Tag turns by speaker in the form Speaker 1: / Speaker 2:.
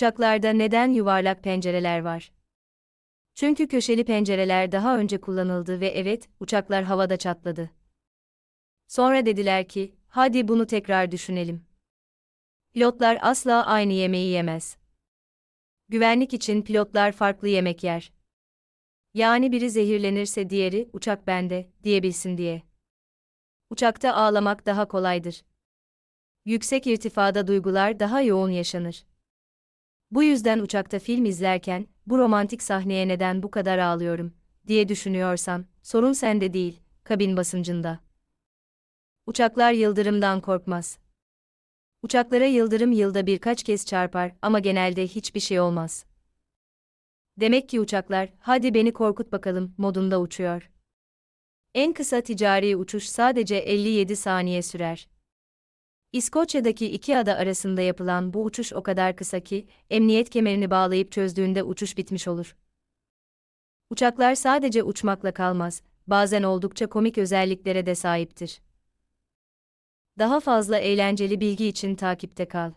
Speaker 1: Uçaklarda neden yuvarlak pencereler var? Çünkü köşeli pencereler daha önce kullanıldı ve evet, uçaklar havada çatladı. Sonra dediler ki, hadi bunu tekrar düşünelim. Pilotlar asla aynı yemeği yemez. Güvenlik için pilotlar farklı yemek yer. Yani biri zehirlenirse diğeri, uçak bende, diyebilsin diye. Uçakta ağlamak daha kolaydır. Yüksek irtifada duygular daha yoğun yaşanır. Bu yüzden uçakta film izlerken, bu romantik sahneye neden bu kadar ağlıyorum, diye düşünüyorsan, sorun sende değil, kabin basıncında. Uçaklar yıldırımdan korkmaz. Uçaklara yıldırım yılda birkaç kez çarpar ama genelde hiçbir şey olmaz. Demek ki uçaklar, hadi beni korkut bakalım, modunda uçuyor. En kısa ticari uçuş sadece 57 saniye sürer. İskoçya'daki iki ada arasında yapılan bu uçuş o kadar kısa ki, emniyet kemerini bağlayıp çözdüğünde uçuş bitmiş olur. Uçaklar sadece uçmakla kalmaz, bazen oldukça komik özelliklere de sahiptir. Daha fazla eğlenceli bilgi için takipte kal.